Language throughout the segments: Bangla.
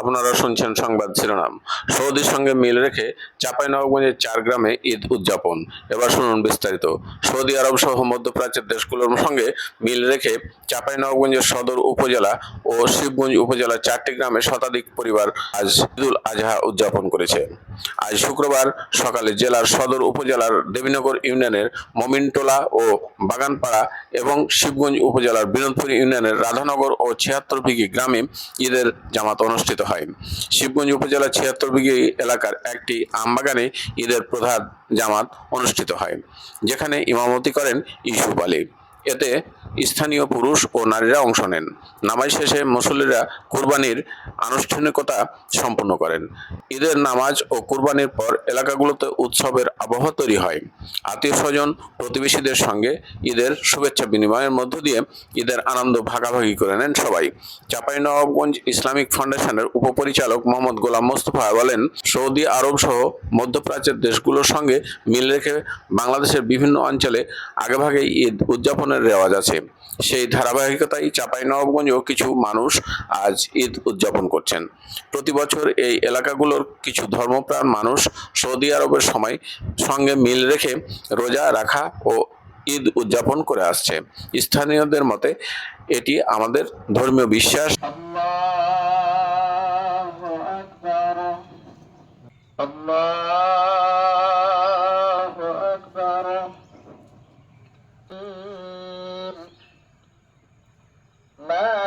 আপনারা শুনছেন সংবাদ শিরোনাম। সৌদির সঙ্গে মিল রেখে চাঁপাইনবাবগঞ্জের চার গ্রামে ঈদ উদযাপন। এবার শুনুন বিস্তারিত। সৌদি আরব সহ মধ্যপ্রাচ্যের দেশগুলোর সঙ্গে মিল রেখে চাঁপাইনবাবগঞ্জের সদর উপজেলা ও শিবগঞ্জ উপজেলার চারটি গ্রামে শতাধিক পরিবার আজ ঈদুল আজহা উদযাপন করেছে। আজ শুক্রবার সকালে জেলার সদর উপজেলার দেবীনগর ইউনিয়নের মমিনটোলা ও বাগানপাড়া এবং শিবগঞ্জ উপজেলার বিনোদপুর ইউনিয়নের রাধানগর ও ছিয়াত্তর বিঘি গ্রামে ঈদের জামাত অনুষ্ঠিত হয়। শিবগঞ্জ উপজেলার ছিয়াত্তর বিঘি এলাকার একটি আমবাগানে ঈদের প্রধান জামাত অনুষ্ঠিত হয়, যেখানে ইমামতি করেন ইসুফ আলী। এতে স্থানীয় পুরুষ ও নারীরা অংশ নেন। নামাজ শেষে মুসল্লিরা কুরবানির আনুষ্ঠানিকতা সম্পন্ন করেন। ঈদের নামাজ ও কুরবানির পর এলাকাগুলোতে উৎসবের আবহাওয়া তৈরি হয়। আত্মীয় স্বজন প্রতিবেশীদের সঙ্গে ঈদের শুভেচ্ছা বিনিময়ের মধ্য দিয়ে ঈদের আনন্দ ভাগাভাগি করে নেন সবাই। চাঁপাইনবাবগঞ্জ ইসলামিক ফাউন্ডেশনের উপপরিচালক মোহাম্মদ গোলাম মোস্তফা বলেন, সৌদি আরব সহ মধ্যপ্রাচ্যের দেশগুলোর সঙ্গে মিল রেখে বাংলাদেশের বিভিন্ন অঞ্চলে আগেভাগেই ঈদ উদযাপনের রেওয়াজ আছে। সেই ধারাবাহিকতায় চাঁপাইনবাবগঞ্জেও কিছু মানুষ আজ ঈদ উদযাপন করছেন। প্রতি বছর এই এলাকাগুলোর কিছু ধর্মপ্রাণ মানুষ সৌদি আরবের সময় সঙ্গে মিল রেখে রোজা রাখা ও ঈদ উদযাপন করে আসছে। স্থানীয়দের মতে, এটি আমাদের ধর্মীয় বিশ্বাস। আল্লাহ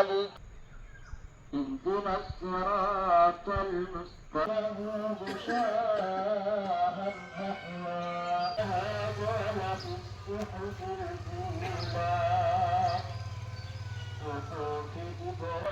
مالك اهدنا الصراط المستقيم بشاء الرحمن هذا في الصحف الأولى وصوت إبراهيم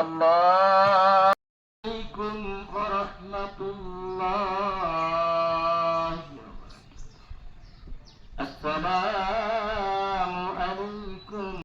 الله عليكم ورحمة الله